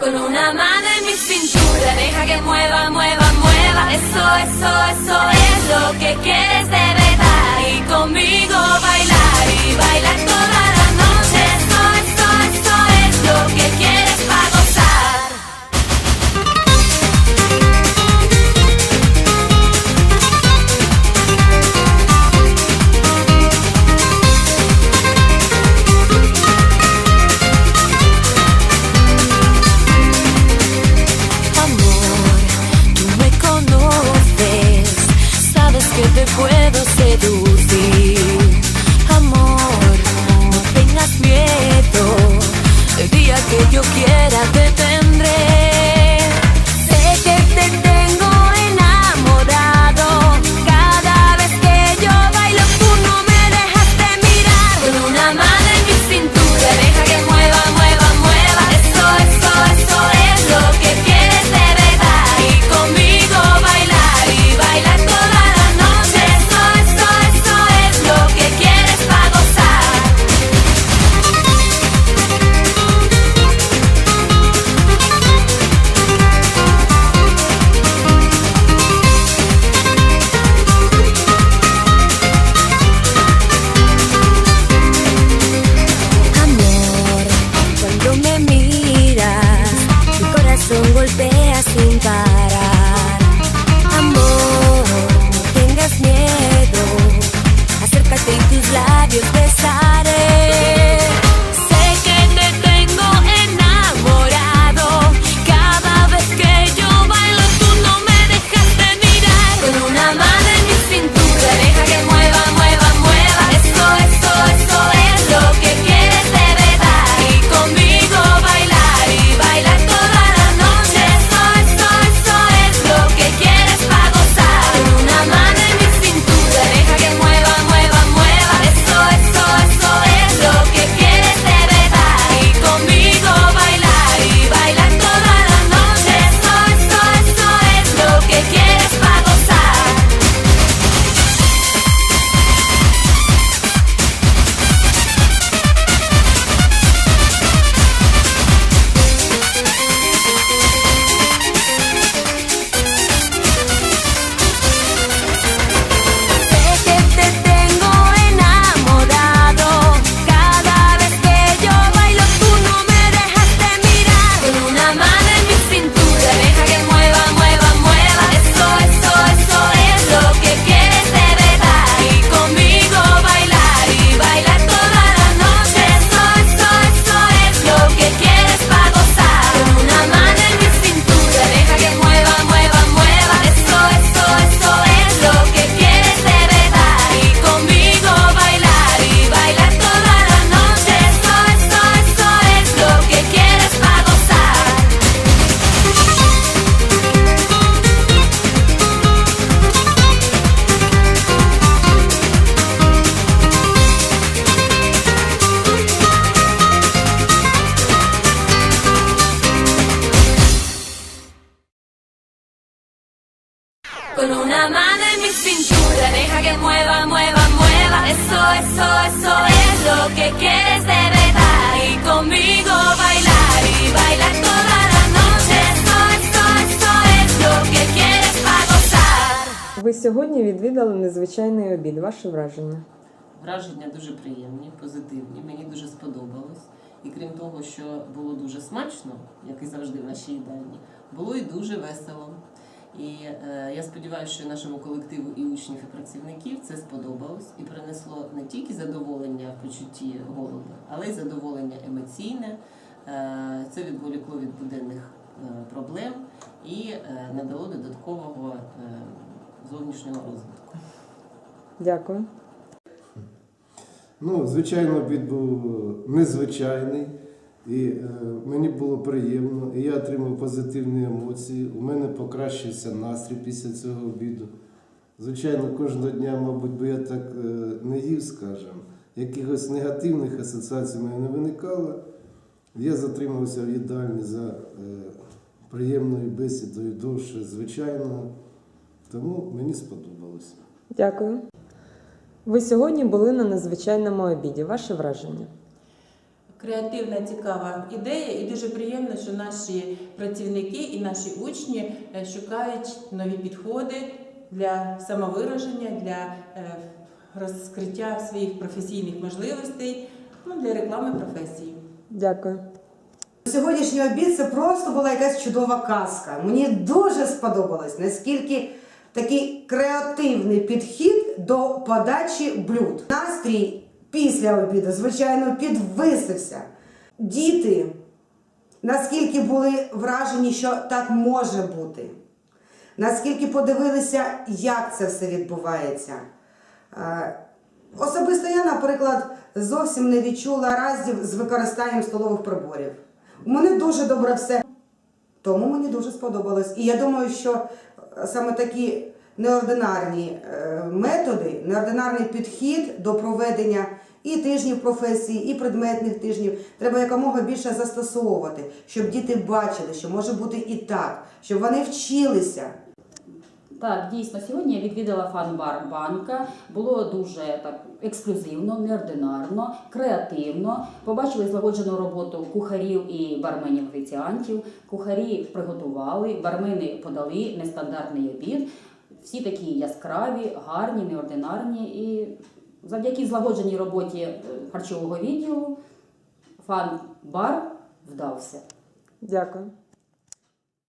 Con una mano en mi cintura, deja que mueva, mueva, mueva. Eso, eso, eso es lo que quieres de verdad. Y conmigo bailar y bailar toda la te puedo seducir. Amor, no tengas miedo, el día que yo quiera te Con una mano en mi cintura, deja que mueva, mueva, mueva. Eso, eso, eso es lo que quieres de verdad. Y conmigo bailar y bailar toda la noche. Eso, eso, eso es lo que quieres para gozar. Ви сьогодні відвідали незвичайний обід. Ваше враження? Враження дуже приємні, позитивні. Мені дуже сподобалось. І крім того, що було дуже смачно, як і завжди в нашій їдальні, було і дуже весело. І е, я сподіваюся, що нашому колективу і учнів, і працівників це сподобалось і принесло не тільки задоволення в почутті голоду, але й задоволення емоційне. Е, це відволікло від буденних е, проблем і е, надало додаткового е, зовнішнього розвитку. Дякую. Ну, звичайно, обід був незвичайний, і е, мені було приємно, і я отримав позитивні емоції. У мене покращився настрій після цього обіду. Звичайно, кожного дня, мабуть, би я так е, не їв, скажімо, якихось негативних асоціацій в мене не виникало. Я затримався в їдальні за е, приємною бесідою довше звичайного, тому мені сподобалося. Дякую. Ви сьогодні були на незвичайному обіді. Ваше враження? Креативна, цікава ідея, і дуже приємно, що наші працівники і наші учні е, шукають нові підходи для самовираження, для е, розкриття своїх професійних можливостей, ну, для реклами професії. Дякую. Сьогоднішній обід це просто була якась чудова казка. Мені дуже сподобалось, наскільки такий креативний підхід до подачі блюд. Настрій після обіду, звичайно, підвисився. Діти наскільки були вражені, що так може бути, наскільки подивилися, як це все відбувається. Е, Особисто я, наприклад, зовсім не відчула раздів з використанням столових приборів. У мене дуже добре все. Тому мені дуже сподобалось. І я думаю, що саме такі неординарні е, методи, неординарний підхід до проведення і тижнів професії, і предметних тижнів треба якомога більше застосовувати, щоб діти бачили, що може бути і так, щоб вони вчилися. Так, дійсно, сьогодні я відвідала фан-бар банка. Було дуже так ексклюзивно, неординарно, креативно. Побачили злагоджену роботу кухарів і барменів офіціантів. Кухарі приготували, бармени подали нестандартний обід. Всі такі яскраві, гарні, неординарні. І завдяки злагодженій роботі е, харчового відділу фан-бар вдався. Дякую.